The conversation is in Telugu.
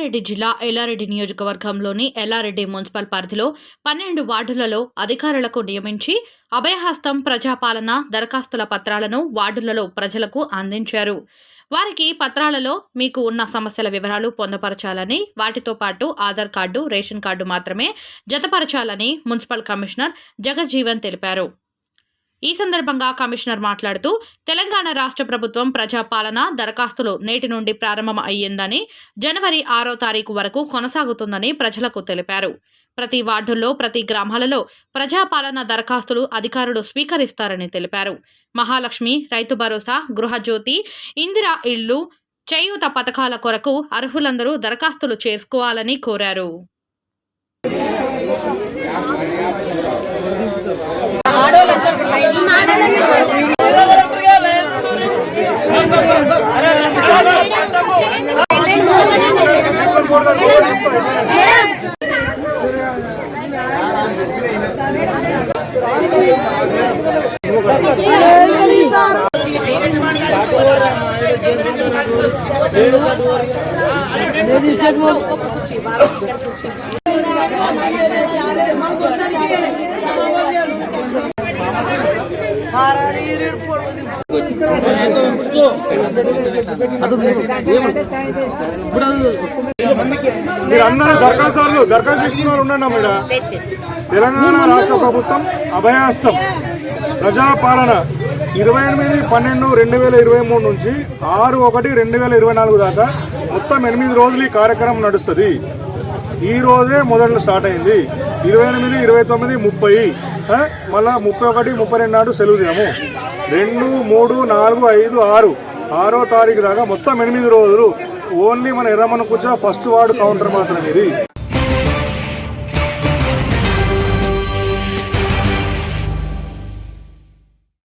రంగారెడ్డి జిల్లా ఎల్లారెడ్డి నియోజకవర్గంలోని ఎల్లారెడ్డి మున్సిపల్ పరిధిలో పన్నెండు వార్డులలో అధికారులకు నియమించి అభయహస్తం ప్రజాపాలన దరఖాస్తుల పత్రాలను వార్డులలో ప్రజలకు అందించారు. వారికి పత్రాలలో మీకు ఉన్న సమస్యల వివరాలు పొందపరచాలని వాటితో పాటు ఆధార్ కార్డు రేషన్ కార్డు మాత్రమే జతపరచాలని మున్సిపల్ కమిషనర్ జగజ్జీవన్ తెలిపారు. ఈ సందర్భంగా కమిషనర్ మాట్లాడుతూ తెలంగాణ రాష్ట్ర ప్రభుత్వం ప్రజాపాలన దరఖాస్తులు నేటి నుండి ప్రారంభం అయ్యిందని జనవరి ఆరో తారీఖు వరకు కొనసాగుతుందని ప్రజలకు తెలిపారు. ప్రతి వార్డుల్లో ప్రతి గ్రామాలలో ప్రజాపాలన దరఖాస్తులు అధికారులు స్వీకరిస్తారని తెలిపారు. మహాలక్ష్మి రైతు భరోసా గృహజ్యోతి ఇందిరా ఇళ్ళు చేయూత పథకాల కొరకు అర్హులందరూ దరఖాస్తులు చేసుకోవాలని కోరారు. ಬಿಡ మీరు దరఖాస్తులు దరఖాస్తు తీసుకున్న తీసుకున్నారు ఉండండి అమ్మ తెలంగాణ రాష్ట్ర ప్రభుత్వం అభయాస్తం ప్రజాపాలన ఇరవై ఎనిమిది పన్నెండు రెండు వేల ఇరవై మూడు నుంచి ఆరు ఒకటి రెండు వేల ఇరవై నాలుగు దాకా మొత్తం ఎనిమిది రోజులు ఈ కార్యక్రమం నడుస్తుంది. ఈ రోజే మొదలు స్టార్ట్ అయింది. ఇరవై ఎనిమిది ఇరవై తొమ్మిది ముప్పై మళ్ళా ముప్పై ఒకటి ముప్పై రెండు నాడు సెలవు దినము. రెండు మూడు నాలుగు ఐదు ఆరు ఆరో తారీఖు దాకా మొత్తం ఎనిమిది రోజులు ఓన్లీ మన ఎర్రమన కూర్చో ఫస్ట్ వార్డు కౌంటర్ మాత్రం ఇది.